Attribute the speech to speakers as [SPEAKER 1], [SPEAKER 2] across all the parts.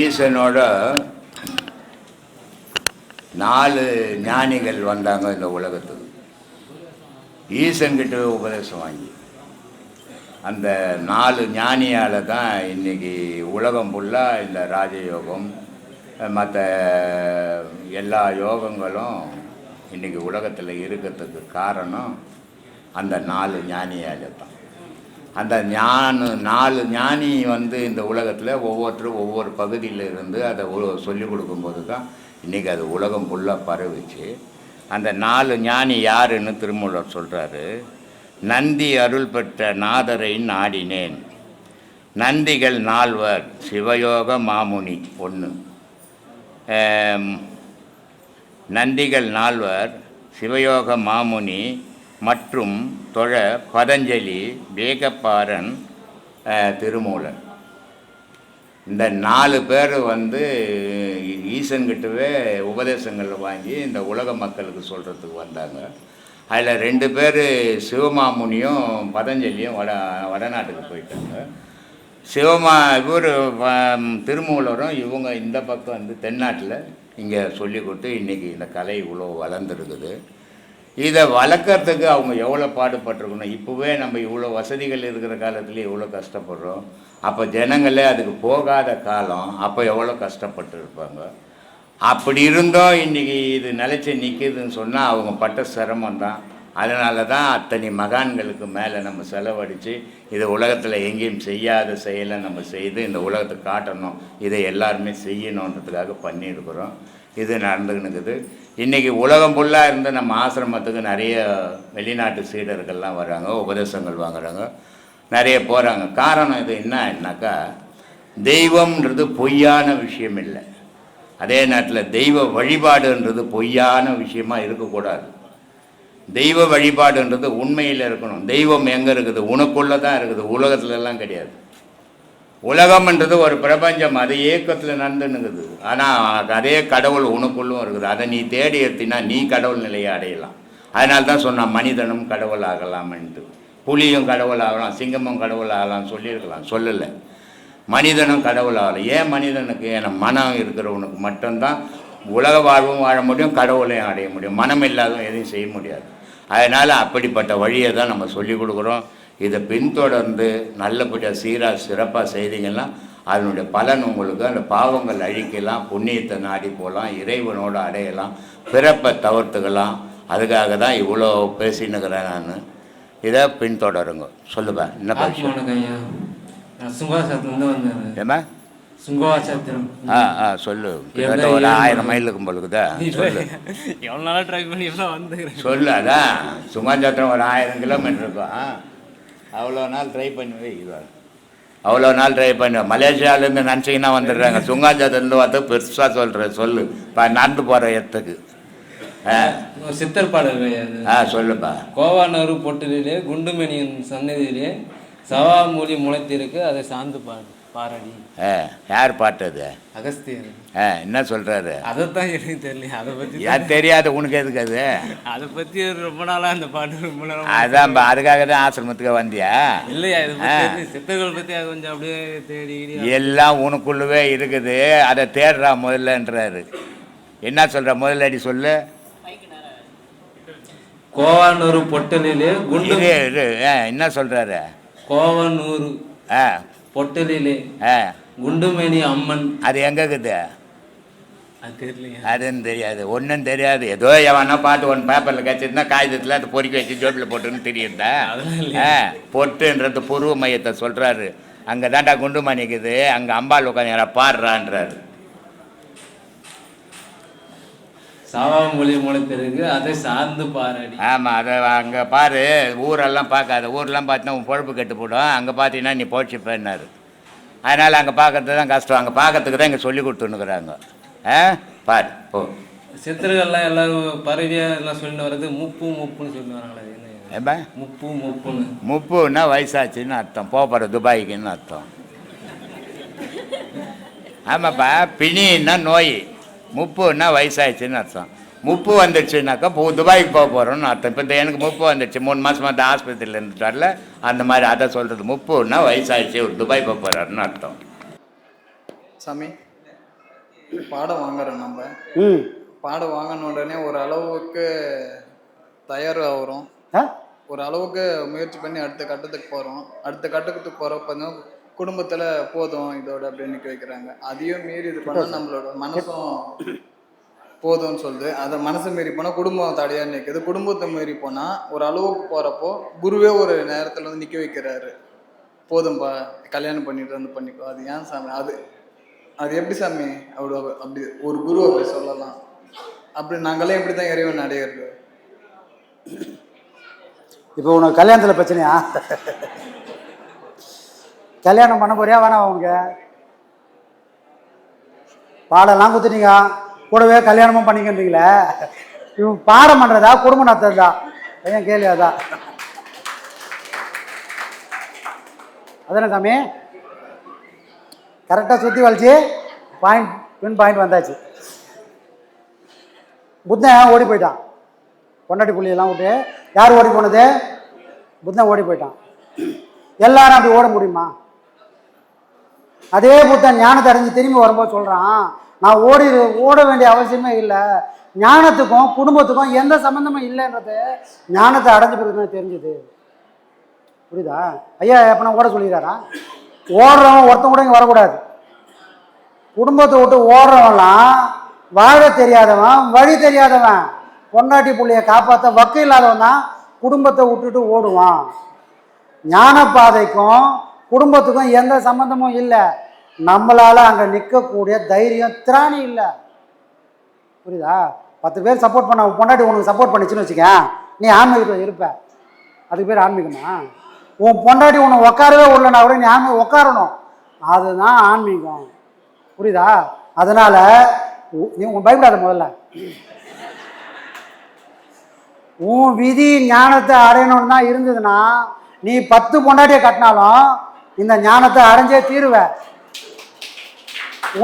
[SPEAKER 1] ஈசனோட நாலு ஞானிகள் வந்தாங்க இந்த உலகத்துக்கு. ஈசன்கிட்ட உபதேசம் வாங்கி. அந்த நாலு ஞானியால் தான் இன்னைக்கு உலகம் ஃபுல்லாக இந்த ராஜயோகம் மற்ற எல்லா யோகங்களும் இன்னைக்கு உலகத்தில் இருக்கிறதுக்கு காரணம் அந்த நாலு ஞானியால் தான். அந்த ஞான நாலு ஞானி வந்து இந்த உலகத்தில் ஒவ்வொருத்தரும் ஒவ்வொரு பகுதியில் இருந்து அதை சொல்லிக் கொடுக்கும்போது தான் இன்றைக்கி அது உலகம் ஃபுல்லாக பரவிச்சு. அந்த நாலு ஞானி யாருன்னு திருமூலர் சொல்கிறாரு நந்தி அருள் பெற்ற நாதரை நாடினேன். நந்திகள் நால்வர் சிவயோக மாமுனி ஒன்று நந்திகள் நால்வர் சிவயோக மாமுனி மற்றும் தொழ பதஞ்சலி வேகப்பாரன் திருமூலன். இந்த நாலு பேர் வந்து ஈசன்கிட்டவே உபதேசங்கள் வாங்கி இந்த உலக மக்களுக்கு சொல்கிறதுக்கு வந்தாங்க. அதில் ரெண்டு பேர் சிவமாமுனியும் பதஞ்சலியும் வட வடநாட்டுக்கு போயிட்டாங்க. சிவமா இவர் திருமூலரும் இவங்க இந்த பக்கம் வந்து தென்னாட்டில் இங்கே சொல்லி கொடுத்து இன்றைக்கி இந்த கலை இவ்வளோ வளர்ந்துருக்குது. இதை வளர்க்குறதுக்கு அவங்க எவ்வளோ பாடுபட்டிருக்கணும்? இப்போவே நம்ம இவ்வளோ வசதிகள் இருக்கிற காலத்துலேயே இவ்வளோ கஷ்டப்படுறோம்? அப்போ ஜனங்களே அதுக்கு போகாத காலம் அப்போ எவ்வளோ கஷ்டப்பட்டு இருப்பாங்க அப்படி இருந்தும் இன்றைக்கி இது நிலச்சி நிற்கிதுன்னு சொன்னால் அவங்க பட்ட சிரமம் தான் அதனால தான் அத்தனை மகான்களுக்கு மேலே நம்ம செலவழித்து இதை உலகத்தில் எங்கேயும் செய்யாத செயலை நம்ம செய்து இந்த உலகத்தை காட்டணும். இதை எல்லாருமே செய்யணுன்றதுக்காக பண்ணியிருக்கிறோம். இது நடந்துக்கினுக்குது இன்றைக்கி உலகம் ஃபுல்லாக இருந்து நம்ம ஆசிரமத்துக்கு நிறைய வெளிநாட்டு சீடர்கள்லாம் வராங்க உபதேசங்கள் வாங்குறாங்க நிறைய போகிறாங்க காரணம் இது என்னன்னாக்கா தெய்வம்ன்றது பொய்யான விஷயம் இல்லை. அதே நேரத்தில் தெய்வ வழிபாடுன்றது பொய்யான விஷயமா இருக்கக்கூடாது. தெய்வ வழிபாடுன்றது உண்மையில் இருக்கணும். தெய்வம் எங்கே இருக்குது? உனக்குள்ளே தான் இருக்குது. உலகத்துலலாம் கிடையாது. உலகம்ன்றது ஒரு பிரபஞ்சம் அது ஏக்கத்தில் நடந்துன்னுக்குது ஆனால் அதே கடவுள் உனக்குள்ளும் இருக்குது. அதை நீ தேடி எடுத்தினா நீ கடவுள் நிலையை அடையலாம். அதனால தான் சொன்னான் மனிதனும் கடவுள் ஆகலாம்ன்ட்டு புலியும் கடவுள் ஆகலாம் சிங்கமும் கடவுள் ஆகலாம் சொல்லியிருக்கலாம். சொல்லலை. மனிதனும் கடவுள் ஆகலாம் ஏன் மனிதனுக்கு? ஏன்னா மனம் இருக்கிறவனுக்கு மட்டும்தான் உலக வாழ்வும் வாழ முடியும் கடவுளையும் அடைய முடியும். மனம் இல்லாதவன் எதையும் செய்ய முடியாது. அதனால் அப்படிப்பட்ட வழியை தான் நம்ம சொல்லிக் கொடுக்குறோம். இதை பின்தொடர்ந்து நல்லபடியாக சீராக சிறப்பாக செய்தீங்கன்னா அதனுடைய பலன் உங்களுக்கு அந்த பாவங்கள் அழிக்கலாம் புண்ணியத்தை நாடி போகலாம் இறைவனோடு அடையலாம் பிறப்பை தவிர்த்துக்கலாம். அதுக்காக தான் இவ்வளோ பேசினுக்கிறேன் நான். இதை பின்தொடருங்க. சொல்லுவேன் என்ன
[SPEAKER 2] வந்தேன்.
[SPEAKER 1] ஏமா
[SPEAKER 2] சுங்கவாசத்திரம்
[SPEAKER 1] ஆ ஆ சொல்லு. கிட்டத்தட்ட ஒரு ஆயிரம் மைல் இருக்கும் பொழுதுதா சொல்லு.
[SPEAKER 2] எவ்வளோ நாளாக ட்ரை பண்ணி எவ்வளோ வந்துக்கிறேன்.
[SPEAKER 1] சொல்லு அதான். சும்மாச்சத்திரம் ஒரு ஆயிரம் கிலோமீட்டர் இருக்கும். ஆ. அவ்வளோ நாள் ட்ரை பண்ணி. அவ்வளோ நாள் ட்ரை பண்ணி மலேசியாவிலேருந்து நினச்சிங்கன்னா வந்துடுறாங்க. சுங்காச்சத்திலேருந்து வந்து பெருசாக சொல்கிறேன் சொல்லு. இப்போ நடந்து போகிற இடத்துக்கு.
[SPEAKER 2] சித்தர் பாடல்
[SPEAKER 1] ஆ சொல்லுப்பா.
[SPEAKER 2] கோவானூர் பொட்டிலே குண்டுமணியின் சன்னதியிலே சவாமூலி முளைத்திருக்கு அதை சார்ந்து பாடு.
[SPEAKER 1] ஆ யார் பாட்டது?
[SPEAKER 2] அகஸ்தியர்.
[SPEAKER 1] ஆ என்ன சொல்கிறாரு
[SPEAKER 2] அதைத்தான் எனக்கு தெரியல. அதை பற்றி
[SPEAKER 1] யார் தெரியாது உனக்கு எதுக்கு அது?
[SPEAKER 2] அதை பற்றி ரொம்ப நாளாக அந்த பாட்டு ரொம்ப நாளா
[SPEAKER 1] அதான் அதுக்காக தான் ஆசிரமத்துக்கு வந்தியா?
[SPEAKER 2] இல்லையா இது பத்தி சித்தர்கள் பற்றி அது கொஞ்சம் அப்படியே தேடி
[SPEAKER 1] எல்லாம் உனக்குள்ளவே இருக்குது. அதை தேடுறா முதல்லன்றாரு. என்ன சொல்ற முதலடி சொல்லு.
[SPEAKER 2] கோவானூர் பொட்டலிலே குண்டு
[SPEAKER 1] இரு இரு ஆ, என்ன சொல்றாரு?
[SPEAKER 2] கோவனூர்.
[SPEAKER 1] ஆ.
[SPEAKER 2] பொட்டலிலே
[SPEAKER 1] ஆ.
[SPEAKER 2] குண்டுமணி அம்மன்.
[SPEAKER 1] அது எங்க இருக்குது அதுன்னு தெரியாது. ஒன்றும் தெரியாது. ஏதோ எவனா பாட்டு ஒன்று பேப்பரில் கிடச்சிருந்தா காகிதத்தில் அதை பொறுக்கி வச்சு ஜோட்டில் போட்டுன்னு தெரியுதா பொட்டுன்றது புருவ மையத்தை சொல்கிறாரு அங்கே தாண்டா குண்டு மணிக்குது அங்கே அம்பாள் உட்காந்து யாரா பாடுறான்றாரு.
[SPEAKER 2] சவாமொழி முளைத்திருக்கு அதை சார்ந்து பாரடி.
[SPEAKER 1] ஆமாம் அதை அங்கே பாரு ஊரெல்லாம் பார்க்காத ஊரெல்லாம் பார்த்தீங்கன்னா உன் பொழப்பு கெட்டு போடும். அங்கே பார்த்தீங்கன்னா நீ போச்சுப்பேன்னாரு. அதனால் அங்கே பார்க்கறது தான் கஷ்டம். அங்கே பார்க்கறதுக்கு தான் இங்கே சொல்லி கொடுத்துன்னுக்குறாங்க. ஆ பாரு ஓ
[SPEAKER 2] சித்தர்கள்லாம் எல்லாரும் பறவையா எல்லாம் சொல்லிட்டு வர்றது முப்பு முப்புன்னு சொல்லி வராங்களே
[SPEAKER 1] ஏப்பா
[SPEAKER 2] முப்பு முப்புன்னு.
[SPEAKER 1] முப்புன்னா வயசாச்சுன்னு அர்த்தம். போகிற துபாய்க்குன்னு அர்த்தம். ஆமாப்பா பிணின்னா நோய். முப்புன்னா வயசாயிடுச்சுன்னு அர்த்தம். முப்பு வந்துடுச்சுனாக்கா போ துபாய்க்கு போக போகிறோம்னு அர்த்தம். இப்போ இந்த எனக்கு முப்பு வந்துடுச்சு. மூணு மாதமாக அந்த ஆஸ்பத்திரியில் இருந்துட்டு வரல. அந்த மாதிரி அதை சொல்கிறது முப்புன்னா வயசாயிடுச்சு. ஒரு துபாய் போக போகிறாருன்னு அர்த்தம்.
[SPEAKER 3] சாமி பாடம் வாங்குறோம் நம்ம.
[SPEAKER 4] ம்.
[SPEAKER 3] பாடம் வாங்கின உடனே ஒரு அளவுக்கு தயார் ஆகுறோம்
[SPEAKER 4] ஆ?
[SPEAKER 3] ஒரு அளவுக்கு முயற்சி பண்ணி அடுத்த கட்டத்துக்கு போகிறோம் அடுத்த கட்டத்துக்கு போகிறப்ப குடும்பத்தில் போதும் இதோட அப்படின்னு நிற்க வைக்கிறாங்க அதையும் மீறி இது பண்ணால் நம்மளோட மனசும் போதும்னு சொல்லுது. அதை மனசு மீறி போனால் குடும்பம் தடையாக நிற்குது குடும்பத்தை மீறி போனால் ஒரு அளவுக்கு போகிறப்போ குருவே ஒரு நேரத்தில் வந்து நிற்க வைக்கிறாரு. போதும்பா கல்யாணம் பண்ணிட்டு வந்து பண்ணிக்கோ. அது ஏன் சாமி? அது அது எப்படி சாமி? அப்படி அப்படி ஒரு குரு அப்படி சொல்லலாம். அப்படி நாங்களே எப்படி தான் இறைவன் அடையிறது.
[SPEAKER 5] இப்போ உனக்கு கல்யாணத்தில் பிரச்சனையா? கல்யாணம் பண்ண போறியா? வேணாம் உனக்கு? பாடெல்லாம் குத்துட்டீங்க கூடவே கல்யாணமும் பண்ணிக்கின்றீங்களே. இவன் பாடம் பண்ணுறதா குடும்பம் நடத்துறதா? ஏன் கேள்வி அதான். அதானே சாமி? கரெக்டாக சுற்றி வலிச்சு. பாயிண்ட் பின் பாயிண்ட் வந்தாச்சு. புத்தன் ஓடி போயிட்டான். பொண்டாட்டி புள்ளியெல்லாம் விட்டு. யார் ஓடி போனது? புத்தன் ஓடி போயிட்டான். எல்லாரும் அப்படி ஓட முடியுமா? அதே புத்தன் ஞானத்தை அடைஞ்சு திரும்பி வரும்போது சொல்கிறான் நான் ஓடி ஓட வேண்டிய அவசியமே இல்லை. ஞானத்துக்கும் குடும்பத்துக்கும் எந்த சம்மந்தமும் இல்லைன்றது ஞானத்தை அடைஞ்சு பிறகு தெரிஞ்சுது. புரியுதா? ஐயா எப்போ நான் ஓட சொல்லிடுறாரா? ஓடுறவன் ஒருத்தன் கூட இங்கே வரக்கூடாது. குடும்பத்தை விட்டு ஓடுறவன்லாம் வாழ தெரியாதவன் வழி தெரியாதவன். பொண்டாட்டி புள்ளையை காப்பாற்ற வக்கு இல்லாதவன் தான் குடும்பத்தை விட்டுட்டு ஓடுவான். ஞான பாதைக்கும் குடும்பத்துக்கும் எந்த சம்மந்தமும் இல்லை. நம்மளால் அங்கே நிற்கக்கூடிய தைரியம் திராணி இல்லை. புரியுதா? பத்து பேர் சப்போர்ட் பண்ண உன் பொண்டாட்டி உனக்கு சப்போர்ட் பண்ணிச்சுன்னு வச்சுக்கேன் நீ ஆன்மீகத்தில் இருப்ப. அதுக்கு பேர் ஆன்மீகமா? உன் பொண்டாட்டி உன்னை உட்காரவே உள்ளனா கூட நீ ஆன்மீகம் உட்காரணும் அதுதான் ஆன்மீகம். புரியுதா? அதனால் உ- நீ உன் பயப்படாத முதல்ல. உன் விதி ஞானத்தை அடையணும்னு தான் இருந்ததுன்னா நீ பத்து பொண்டாட்டியை கட்டினாலும் இந்த ஞானத்தை அடைஞ்சே தீருவ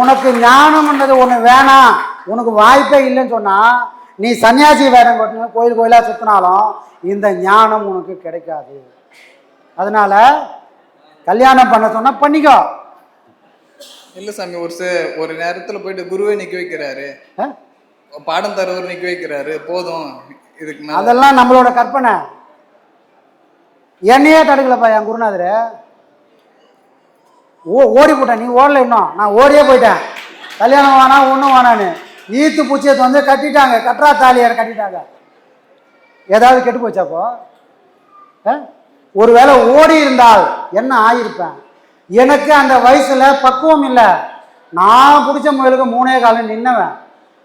[SPEAKER 5] உனக்கு ஞானம்ன்றது ஒன்று வேணாம். உனக்கு வாய்ப்பே இல்லைன்னு சொன்னால் நீ சன்னியாசி வேடம் கட்டணும் கோயில் கோயிலாக சுற்றினாலும் இந்த ஞானம் உனக்கு கிடைக்காது. அதனால கல்யாணம் பண்ண சொன்னால் பண்ணிக்கோ.
[SPEAKER 3] இல்லை சாமி ஒரு ஒரு நேரத்தில் போயிட்டு குருவே நிற்க வைக்கிறாரு? பாடம் தருவர் நிற்க வைக்கிறாரு. போதும் இதுக்கு
[SPEAKER 5] அதெல்லாம் நம்மளோட கற்பனை. என்னையே தடுக்கலப்பா என் குருநாதர். ஓ ஓடி போட்டேன் நீ ஓடல இன்னும்? நான் ஓடியே போயிட்டேன். கல்யாணம் வேணா ஒன்றும் வேணான்னு ஈத்து பூச்சியத்தை வந்து கட்டிட்டாங்க. கட்டுறா தாலியார் கட்டிட்டாங்க. ஏதாவது கெட்டு போச்சாப்போ ஆ? ஒருவேளை ஓடி இருந்தால் என்ன ஆயிருப்பேன்? எனக்கு அந்த வயசுல பக்குவம் இல்லை. நான் பிடிச்ச முயலுக்கு மூணே காலம் நின்னவன்.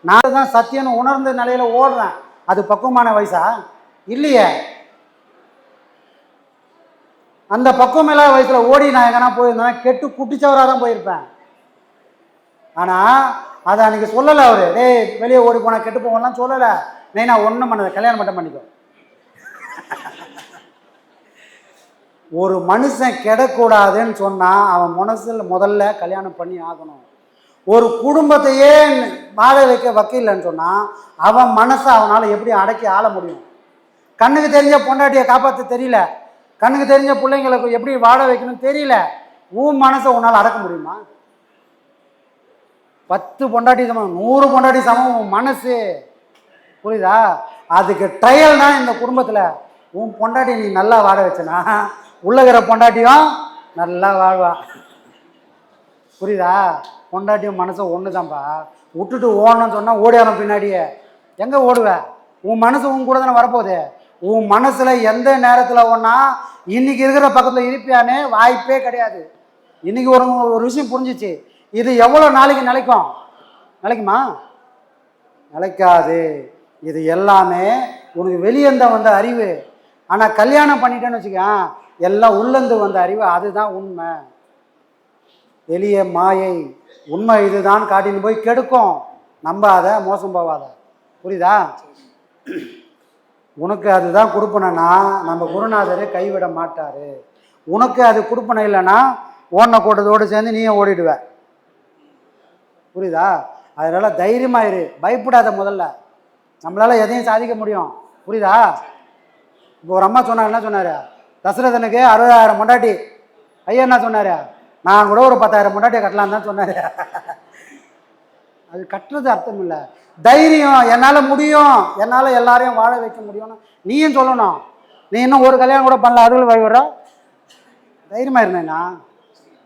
[SPEAKER 5] நான் தான் சத்தியம்னு உணர்ந்த நிலையில ஓடுறேன். அது பக்குவமான வயசா? இல்லையே. அந்த பக்குவம் இல்லாத வயசில் ஓடி நான் எங்கன்னா போயிருந்தேன்னா கெட்டு குட்டிச்சவராக தான் போயிருப்பேன். ஆனால் அதை அன்னைக்கு சொல்லலை அவர். டேய் வெளியே ஓடி போனால் கெட்டு போவோம்லாம் சொல்லலை. நீ நான் ஒன்றும் பண்ணதை கல்யாணம் மட்டும் பண்ணிக்கோ. ஒரு மனுஷன் கெடக்கூடாதுன்னு சொன்னால் அவன் மனசில் முதல்ல கல்யாணம் பண்ணி ஆகணும். ஒரு குடும்பத்தையே வாழ வைக்க வக்கீலன்னு சொன்னால் அவன் மனசை அவனால் எப்படி அடக்கி ஆள முடியும்? கண்ணுக்கு தெரிஞ்ச பொண்டாட்டியை காப்பாற்ற தெரியல. கண்ணுக்கு தெரிஞ்ச பிள்ளைங்களுக்கு எப்படி வாழ வைக்கணும்னு தெரியல. உன் மனசை உன்னால் அடக்க முடியுமா? பத்து பொண்டாட்டி சமம் நூறு பொண்டாட்டி சமம் உன் மனசு. புரியுதா? அதுக்கு ட்ரையல் தான் இந்த குடும்பத்தில் உன் பொண்டாட்டி நீ நல்லா வாழ வச்சனா? உள்ளகிற பொண்டாட்டியும் நல்லா வாழ்வா. புரியுதா? பொண்டாட்டியும் மனசும் ஒன்று தான்ப்பா விட்டுட்டு ஓடணும்னு சொன்னால் ஓடியாரம் பின்னாடியே. எங்கே ஓடுவ? உன் மனசு உன் கூட தானே வரப்போகுது. உன் மனசில் எந்த நேரத்தில் ஒன்றா இன்னைக்கு இருக்கிற பக்கத்தில் இருப்பியானே வாய்ப்பே கிடையாது. இன்னைக்கு ஒரு ஒரு விஷயம் புரிஞ்சிச்சு. இது எவ்வளோ நாளைக்கு நிலைக்கும்? நிலைக்குமா? நிலைக்காது. இது எல்லாமே உனக்கு வெளியேந்த வந்த அறிவு. ஆனால் கல்யாணம் பண்ணிட்டேன்னு வச்சுக்க எல்லாம் உள்ளந்து வந்த அறிவு அதுதான் உண்மை. எளிய மாயை உண்மை இதுதான் காட்டின்னு போய் கெடுக்கும். நம்பாத மோசம் போவாத. புரியுதா? உனக்கு அதுதான் கொடுப்பனா நம்ம குருநாதர் கைவிட மாட்டார். உனக்கு அது கொடுப்பன இல்லைன்னா ஓடின கூட்டத்தோடு சேர்ந்து நீயும் ஓடிடுவ. புரியுதா? அதனால் தைரியமாக இரு. பயப்படாத முதல்ல. நம்மளால் எதையும் சாதிக்க முடியும். புரியுதா? இப்போ ஒரு அம்மா சொன்னாங்க என்ன சொன்னார்? தசரதனுக்கு அறுபதாயிரம் மொண்டாட்டி ஐயா என்ன சொன்னார்? நான் கூட ஒரு பத்தாயிரம் பொண்டாட்டியை கட்டலான்னு தான் சொன்னார். அது கட்டுறது அர்த்தம் இல்லை. தைரியம் என்னால் முடியும் என்னால் எல்லாரையும் வாழ வைக்க முடியும்னு நீயும் சொல்லணும். நீ இன்னும் ஒரு கல்யாணம் கூட பண்ணல அருள் வழிவிட தைரியமாக இருந்தேன்னா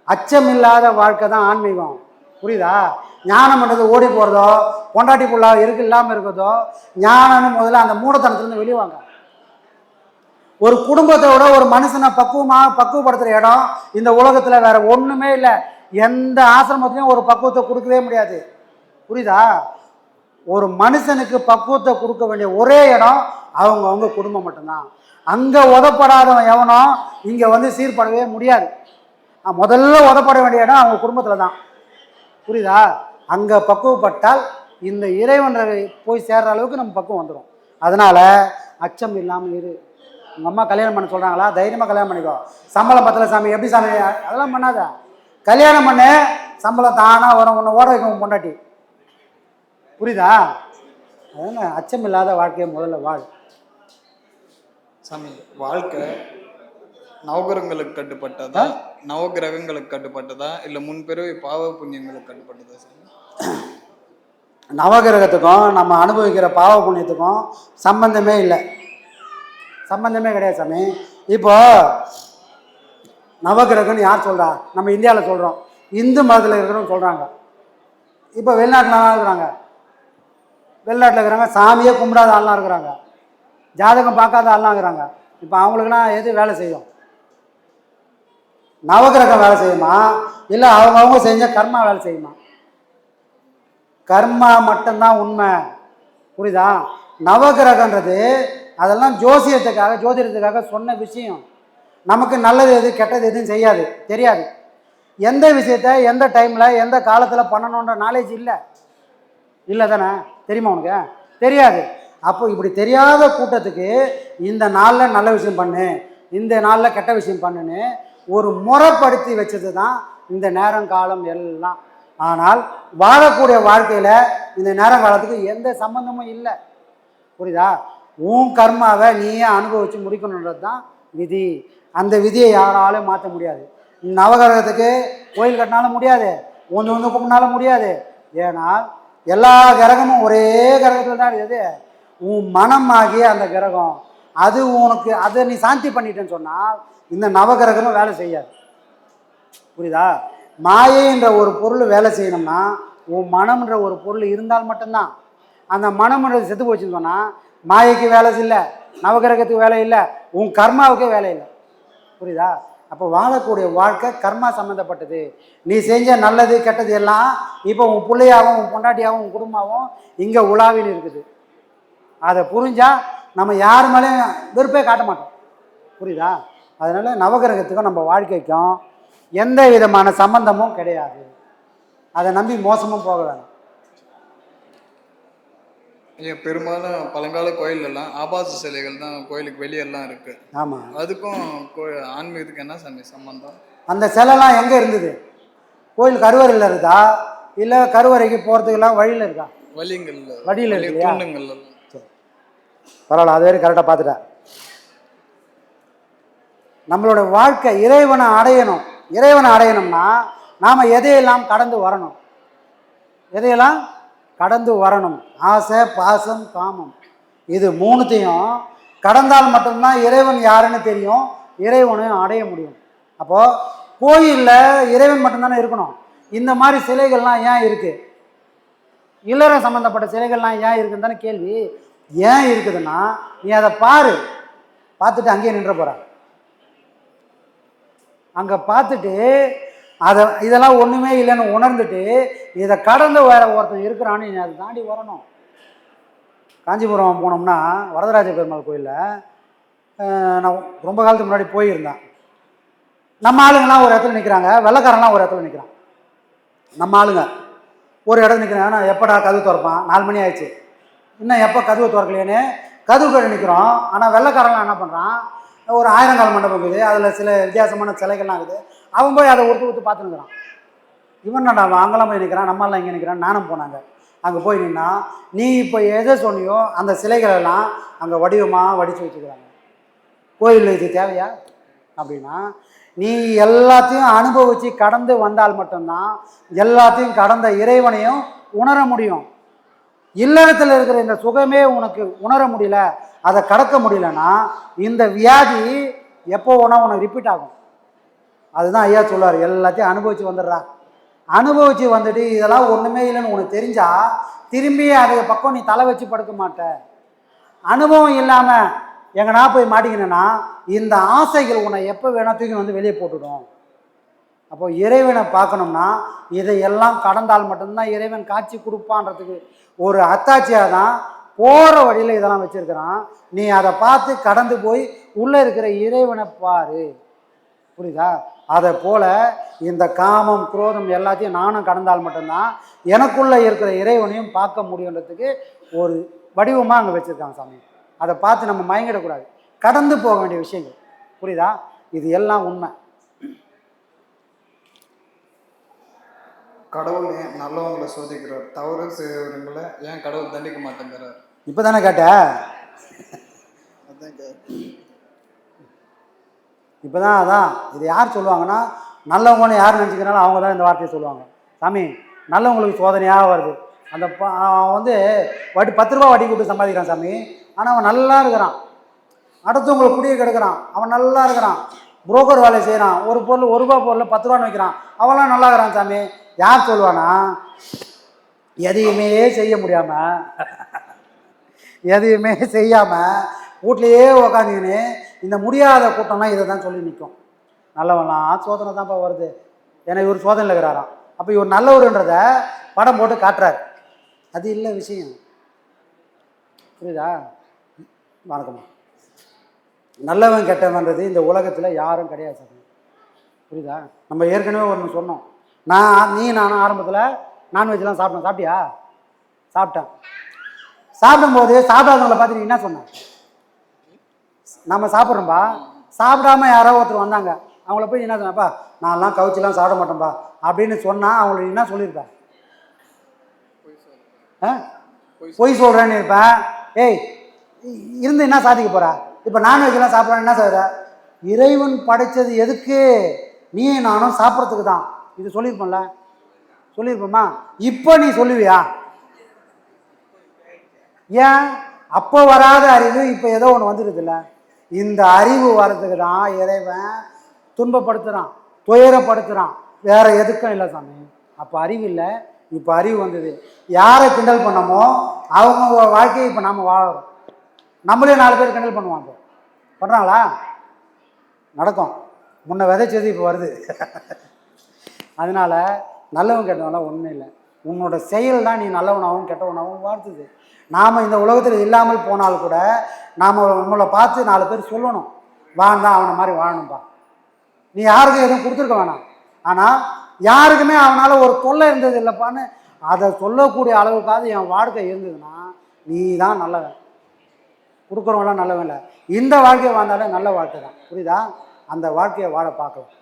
[SPEAKER 5] அச்சம் இல்லாத வாழ்க்கை தான் ஆன்மீகம். புரியுதா? ஞானம் பண்ணுறது ஓடி போகிறதோ பொண்டாட்டி புள்ளா இருக்கு இல்லாமல் இருக்கிறதோ ஞானம்னு முதல்ல அந்த மூடத்தனத்துலேருந்து வெளிவாங்க ஒரு குடும்பத்தோட ஒரு மனுஷனை பக்குவமாக பக்குவப்படுத்துகிற இடம் இந்த உலகத்தில் வேற ஒன்றுமே இல்லை. எந்த ஆசிரமத்துலையும் ஒரு பக்குவத்தை கொடுக்கவே முடியாது. புரியுதா? ஒரு மனுஷனுக்கு பக்குவத்தை கொடுக்க வேண்டிய ஒரே இடம் அவங்க அவங்க குடும்பம் மட்டும்தான். அங்கே உதப்படாதவன் எவனோ இங்கே வந்து சீர்படவே முடியாது. முதல்ல உதப்பட வேண்டிய இடம் அவங்க குடும்பத்தில் தான். புரியுதா? அங்கே பக்குவப்பட்டால் இந்த இறைவன் போய் சேர்ற அளவுக்கு நம்ம பக்குவம் வந்துடும் அதனால் அச்சம் இல்லாமல் இரு. உங்கள் அம்மா கல்யாணம் பண்ண சொல்கிறாங்களா தைரியமாக கல்யாணம் பண்ணிக்கோ. சம்பளம் பத்தலை சாமி எப்படி சாமி? அதெல்லாம் பண்ணாத. கல்யாணம் பண்ணு சம்பளம் தானாக வரும். உன்னை ஓட வைக்கும் பொண்டாட்டி. புரியுதா? அதனால் அச்சம் இல்லாத வாழ்க்கையை முதல்ல வாழ்.
[SPEAKER 3] சாமி வாழ்க்கை நவகிரகங்களுக்கு கட்டுப்பட்டதா? நவகிரகங்களுக்கு கட்டுப்பட்டதா? இல்லை முன்பிறவி பாவ புண்ணியங்களுக்கு கட்டுப்பட்டதா சாமி?
[SPEAKER 5] நவகிரகத்துக்கும் நம்ம அனுபவிக்கிற பாவ புண்ணியத்துக்கும் சம்பந்தமே இல்லை. சம்பந்தமே கிடையாது சாமி. இப்போ நவகிரகம்னு யார் சொல்றா? நம்ம இந்தியாவில் சொல்கிறோம் இந்து மதத்தில் இருக்கிறவங்க சொல்கிறாங்க இப்போ வெளிநாட்டிலலாம் இருக்கிறாங்க வெளிநாட்டில் இருக்கிறாங்க. சாமியே கும்பிடாத ஆள்லாம் இருக்கிறாங்க. ஜாதகம் பார்க்காத ஆள்லாம் இருக்கிறாங்க. இப்போ அவங்களுக்குலாம் எது வேலை செய்யும்? நவகிரகம் வேலை செய்யுமா? இல்லை அவங்கவுங்க செஞ்ச கர்மா வேலை செய்யுமா? கர்மா மட்டும்தான் உண்மை. புரியுதா? நவகிரகன்றது அதெல்லாம் ஜோசியத்துக்காக ஜோதிடத்துக்காக சொன்ன விஷயம். நமக்கு நல்லது எது கெட்டது எதுவும் செய்யாது. தெரியாது. எந்த விஷயத்த எந்த டைமில் எந்த காலத்தில் பண்ணணுன்ற நாலேஜ் இல்லை. இல்லை தானே தெரியுமா உனக்கு? தெரியாது. அப்போ இப்படி தெரியாத கூட்டத்துக்கு இந்த நாளில் நல்ல விஷயம் பண்ணு இந்த நாளில் கெட்ட விஷயம் பண்ணுன்னு ஒரு முறைப்படுத்தி வச்சது தான் இந்த நேரம் காலம் எல்லாம். ஆனால் வாழக்கூடிய வாழ்க்கையில் இந்த நேரம் காலத்துக்கு எந்த சம்பந்தமும் இல்லை. புரியுதா? உன் கர்மாவை நீயே அனுபவித்து முடிக்கணுன்றது தான் விதி. அந்த விதியை யாராலும் மாற்ற முடியாது. நவகிரகத்துக்கு கோயில் கட்டினாலும் முடியாது. ஒன்று ஒன்று கும்பினாலும் முடியாது. ஏன்னா எல்லா கிரகமும் ஒரே கிரகத்தில் தான் இருக்குது. உன் மனமாகிய அந்த கிரகம் அது உனக்கு அதை நீ சாந்தி பண்ணிட்டேன்னு சொன்னால் இந்த நவகிரகமும் வேலை செய்யாது. புரியுதா? மாயைன்ற ஒரு பொருள் வேலை செய்யணும்னா உன் மனம்ன்ற ஒரு பொருள் இருந்தால் மட்டும்தான். அந்த மனம்ன்றது செத்து போச்சுன்னு சொன்னால் மாயைக்கு வேலை இல்லை நவகிரகத்துக்கு வேலை இல்லை உன் கர்மாவுக்கே வேலை இல்லை. புரியுதா? அப்போ வாழக்கூடிய வாழ்க்கை கர்மா சம்மந்தப்பட்டது நீ செஞ்ச நல்லது கெட்டது எல்லாம் இப்போ உன் பிள்ளையாகவும் உன் பொண்டாட்டியாகவும் உன் குடும்பமாகவும் இங்கே உலாவின்னு இருக்குது. அதை புரிஞ்சால் நம்ம யார் மேலேயும் வெறுப்பே காட்ட மாட்டோம். புரியுதா? அதனால் நவகிரகத்துக்கும் நம்ம வாழ்க்கைக்கும் எந்த விதமான சம்பந்தமும் கிடையாது. அதை நம்பி மோசமும் போக வேணாம்.
[SPEAKER 3] ஐயா பெரும்பாலும் பழங்கால கோயில் எல்லாம் ஆபாச சிலைகள் தான் கோயிலுக்கு வெளியெல்லாம் இருக்கு.
[SPEAKER 5] ஆமாம்
[SPEAKER 3] அதுக்கும் ஆன்மீகத்துக்கு என்ன சாமி சம்பந்தம்?
[SPEAKER 5] அந்த சிலைலாம் எங்கே இருந்தது? கோயில் கருவறையில் இருக்கா? இல்லை கருவறைக்கு போகிறதுக்கெல்லாம் வழியில் இருக்கா?
[SPEAKER 3] வழிங்கள்ல.
[SPEAKER 5] வழியில் இருக்கு இல்லையா
[SPEAKER 3] தூண்டுங்கள்ல.
[SPEAKER 5] பரவாயில்ல அது வரைக்கும் கரெக்டாக பார்த்துட்டேன் நம்மளோட வாழ்க்கை இறைவனை அடையணும். இறைவனை அடையணும்னா நாம் எதையெல்லாம் கடந்து வரணும்? எதையெல்லாம்? கடந்து வரணும். ஆசை பாசம் காமம். இது மூணுத்தையும் கடந்தால் மட்டும்தான் இறைவன் யாருன்னு தெரியும். இறைவனையும் அடைய முடியும். அப்போது கோயிலில் இறைவன் மட்டும்தானே இருக்கணும். இந்த மாதிரி சிலைகள்லாம் ஏன் இருக்குது இல்லற சம்மந்தப்பட்ட சிலைகள்லாம் ஏன் இருக்குன்னு தானே கேள்வி. ஏன் இருக்குதுன்னா நீ அதை பாரு. பார்த்துட்டு அங்கேயே நின்ற போகிற அங்கே பார்த்துட்டு அதை இதெல்லாம் ஒன்றுமே இல்லைன்னு உணர்ந்துட்டு இதை கடந்து வேற ஒருத்தன் இருக்கிறான்னு அதை தாண்டி வரணும். காஞ்சிபுரம் போனோம்னா வரதராஜ பெருமாள் கோயிலில் நான் ரொம்ப காலத்துக்கு முன்னாடி போயிருந்தேன். நம்ம ஆளுங்கெல்லாம் ஒரு இடத்துல நிற்கிறாங்க வெள்ளக்காரன்லாம் ஒரு இடத்துல நிற்கிறான் நம்ம ஆளுங்க. ஒரு இடம் நிற்கிறாங்க நான் எப்படா கதவு திறப்பான்? நாலு மணி ஆயிடுச்சு. இன்னும் எப்போ கதவு திறக்கலையேன்னு கதவு கடை நிற்கிறோம் ஆனால் வெள்ளைக்காரன்லாம் என்ன பண்ணுறான் ஒரு ஆயிரங்கால் மண்டபம் இருக்குது. அதில் சில வித்தியாசமான சிலைகள்லாம் இருக்குது. அவன் போய் அதை ஒருத்து ஒருத்து பார்த்துருக்குறான் இவன் என்னடா அவன் அங்கெல்லாம் போய் நிற்கிறான் நம்மளாம் இங்கே நிற்கிறான் நானும் போனாங்க. அங்கே போய் நின்னா நீ இப்போ எதை சொன்னியோ அந்த சிலைகளெல்லாம் அங்கே வடிவமாக வடித்து வச்சுக்கிறாங்க கோயில் இது தேவையா? அப்படின்னா நீ எல்லாத்தையும் அனுபவித்து கடந்து வந்தால் மட்டும்தான் எல்லாத்தையும் கடந்த இறைவனையும் உணர முடியும். இல்லறத்தில் இருக்கிற இந்த சுகமே உனக்கு உணர முடியல. அதை கடக்க முடியலன்னா இந்த வியாதி எப்போ ஒன்றா உனக்கு ரிப்பீட் ஆகும். அதுதான் ஐயா சொல்லுவார் எல்லாத்தையும் அனுபவித்து வந்துடுறா. அனுபவித்து வந்துட்டு இதெல்லாம் ஒன்றுமே இல்லைன்னு உனக்கு தெரிஞ்சால் திரும்பி அதை பக்கம் நீ தலை வச்சு படுக்க மாட்ட. அனுபவம் இல்லாமல் எங்கன்னா போய் மாட்டிக்கினேன்னா இந்த ஆசைகள் உன்னை எப்போ வேணால் தூக்கி வந்து வெளியே போட்டுடும். அப்போ இறைவனை பார்க்கணும்னா இதையெல்லாம் கடந்தால் மட்டும்தான் இறைவன் காட்சி கொடுப்பான்றதுக்கு ஒரு அத்தாட்சியாக தான் போகிற வழியில் இதெல்லாம் வச்சுருக்கிறான். நீ அதை பார்த்து கடந்து போய் உள்ளே இருக்கிற இறைவனை பாரு. புரியுதா? அதை போல் இந்த காமம் குரோதம் எல்லாத்தையும் நானும் கடந்தால் மட்டும்தான் எனக்குள்ளே இருக்கிற இறைவனையும் பார்க்க முடியுன்றதுக்கு ஒரு வடிவமாக அங்கே வச்சுருக்காங்க சாமி. அதை பார்த்து நம்ம மயங்கிடக்கூடாது. கடந்து போக வேண்டிய விஷயங்கள். புரியுதா? இது எல்லாம் உண்மை.
[SPEAKER 3] கடவுள் ஏன் நல்லவங்களை சோதிக்கிறார். தவறு செய்கிறவங்களை ஏன் கடவுள் தண்டிக்க மாட்டேங்கிறார்?
[SPEAKER 5] இப்போ தானே கேட்ட இப்போ தான் அதான். இது யார் சொல்லுவாங்கன்னா நல்லவங்கன்னு யார் நினச்சிக்கிறாலும் அவங்க தான் இந்த வார்த்தையை சொல்லுவாங்க. சாமி நல்லவங்களுக்கு சோதனையாக வருது. அந்த அவன் வந்து வட்டி பத்து ரூபா வட்டி கொடுத்து சம்பாதிக்கிறான் சாமி. ஆனால் அவன் நல்லா இருக்கிறான். அடுத்தவங்களுக்கு குடியை கெடுக்கிறான். அவன் நல்லா இருக்கிறான். புரோக்கர் வேலை செய்கிறான் ஒரு பொருள் ஒரு ரூபா பொருள் பத்து ரூபான்னு வைக்கிறான். அவன்லாம் நல்லா இருக்கிறான் சாமி. யார் சொல்லுவானா எதையுமே செய்ய முடியாமல் எதையுமே செய்யாமல் வீட்லேயே உக்காந்துக்கின்னு இந்த முடியாத கூட்டம்லாம் இதை தான் சொல்லி நிற்கும் நல்லவன்லாம் சோதனை தான்ப்பா வருது. ஏன்னா இவர் சோதனையில் இருக்கிறாராம். அப்போ இவர் நல்லவருன்றத படம் போட்டு காட்டுறாரு. அது இல்லை விஷயம். புரியுதா? வணக்கம்மா. நல்லவன் கெட்டவன்றது இந்த உலகத்தில் யாரும் கிடையாது சார். புரியுதா? நம்ம ஏற்கனவே ஒன்று சொன்னோம். நான் நீ நானும் ஆரம்பத்தில் நான்வெஜ்லாம் சாப்பிட்டோம். சாப்பிட்டியா? சாப்பிட்டேன். சாப்பிடும்போது சாப்பிடாதவங்களை பார்த்து நீ என்ன சொன்ன? நம்ம சாப்பிட்றோம்பா. சாப்பிடாம யாரோ ஒருத்தர் வந்தாங்க. அவங்கள போய் என்ன சொன்னப்பா நான்லாம் கவுச்சிலாம் சாப்பிட மாட்டேன்பா அப்படின்னு சொன்னால் அவங்களுக்கு என்ன சொல்லியிருப்பேன் ஆ? பொய் சொல்கிறேன்னு இருப்பேன் ஏய் இருந்து என்ன சாதிக்க போகிற இப்போ நான்வெஜ்லாம் சாப்பிட்றேன் என்ன செய்கிற இறைவன் படைச்சது எதுக்கு? நீ நானும் சாப்பிட்றதுக்கு தான் இது சொல்லியிருப்போம்ல? சொல்லியிருப்போமா? இப்போ நீ சொல்லுவியா? ஏன்? அப்போ வராத அறிவு இப்போ ஏதோ ஒன்று வந்துடுதுல்ல? இந்த அறிவு வர்றதுக்கு தான் இறைவன் துன்பப்படுத்துகிறான் துயரப்படுத்துகிறான் வேற எதுக்கும் இல்லை சாமி. அப்போ அறிவு இல்லை இப்போ அறிவு வந்தது. யாரை கிண்டல் பண்ணமோ அவங்க வாழ்க்கையை இப்போ நாம் வாழறோம். நம்மளே நாலு பேர் கிண்டல் பண்ணுவாங்க பண்ணுறாங்களா நடக்கும். முன்ன விதைச்சது இப்போ வருது. அதனால் நல்லவன் கெட்டவன்லாம் ஒன்றும் இல்லை. உன்னோட செயல் தான் நீ நல்லவனாகவும் கெட்டவனாகவும் வாழ்த்துது நாம் இந்த உலகத்தில் இல்லாமல் போனால் கூட நாம் நம்மளை பார்த்து நாலு பேர் சொல்லணும். வாழ்ந்தா அவனை மாதிரி வாழணும்பா. நீ யாருக்கும் எதுவும் கொடுத்துருக்க வேணாம். ஆனால் யாருக்குமே அவனால் ஒரு தொல்லை இருந்தது இல்லைப்பான்னு அதை சொல்லக்கூடிய அளவுக்காவது என் வாழ்க்கை இருந்ததுன்னா நீ தான் நல்லவன். கொடுக்குறவங்களாம் நல்லவன் இல்லை. இந்த வாழ்க்கையை வாழ்ந்தாலே நல்ல வாழ்க்கை தான். புரியுதா? அந்த வாழ்க்கையை வாழ பார்க்கலாம்.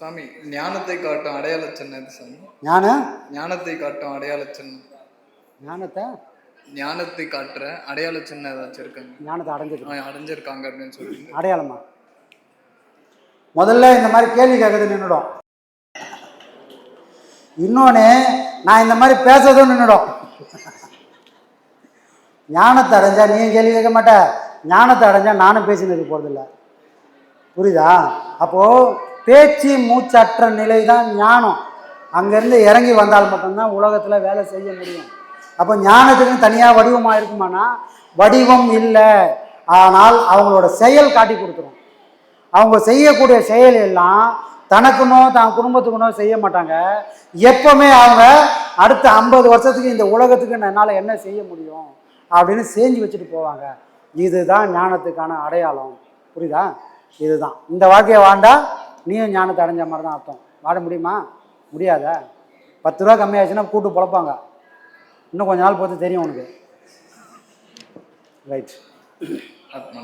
[SPEAKER 3] சாமி ஞானத்தை காட்டும் அடையாள சின்னம் சாமி.
[SPEAKER 5] ஞான?
[SPEAKER 3] ஞானத்தை காட்டும் அடையாள சின்னம்
[SPEAKER 5] ஞானத்தை?
[SPEAKER 3] ஞானத்தை காட்டுற அடையாள சின்னம் ஏதாச்சும் இருக்காங்க
[SPEAKER 5] ஞானத்தை அடைஞ்சிருக்கு
[SPEAKER 3] ஆ, அடைஞ்சிருக்காங்க அப்படின்னு சொல்லுங்க
[SPEAKER 5] அடையாளமா? முதல்ல இந்த மாதிரி கேள்வி கேட்கறது நின்றுடும் இன்னொன்று நான் இந்த மாதிரி பேசுறதும் நின்றுடும் ஞானத்தை அடைஞ்சா நீயும் கேள்வி கேட்க மாட்ட? ஞானத்தை அடைஞ்சா நானும் பேசினது போகிறதில்ல புரியுதா? அப்போது பேச்சு மூச்சற்ற நிலை தான் ஞானம். அங்கேருந்து இறங்கி வந்தால் மட்டும்தான் உலகத்தில் வேலை செய்ய முடியும். அப்போ ஞானத்துக்குன்னு தனியாக வடிவமாக இருக்குமானா வடிவம் இல்லை. ஆனால் அவங்களோட செயல் காட்டி கொடுத்துரும். அவங்க செய்யக்கூடிய செயல் எல்லாம் தனக்குனோ தான் குடும்பத்துக்குனோ செய்ய மாட்டாங்க. எப்பவுமே அவங்க அடுத்த ஐம்பது வருஷத்துக்கு இந்த உலகத்துக்கு என்னால் என்ன செய்ய முடியும் அப்படின்னு செஞ்சு வச்சுட்டு போவாங்க. இதுதான் ஞானத்துக்கான அடையாளம். புரியுதா? இதுதான். இந்த வாழ்க்கையை வாண்டா நீயும் ஞானத்தை அடைஞ்ச மாதிரி தான் அர்த்தம். வாழ முடியுமா? முடியாத? பத்து ரூபா கம்மியாச்சுன்னா கூட்டு பொழப்பாங்க. இன்னும் கொஞ்ச நாள் பார்த்து தெரியும் உனக்கு. ரைட்
[SPEAKER 3] ஆத்மா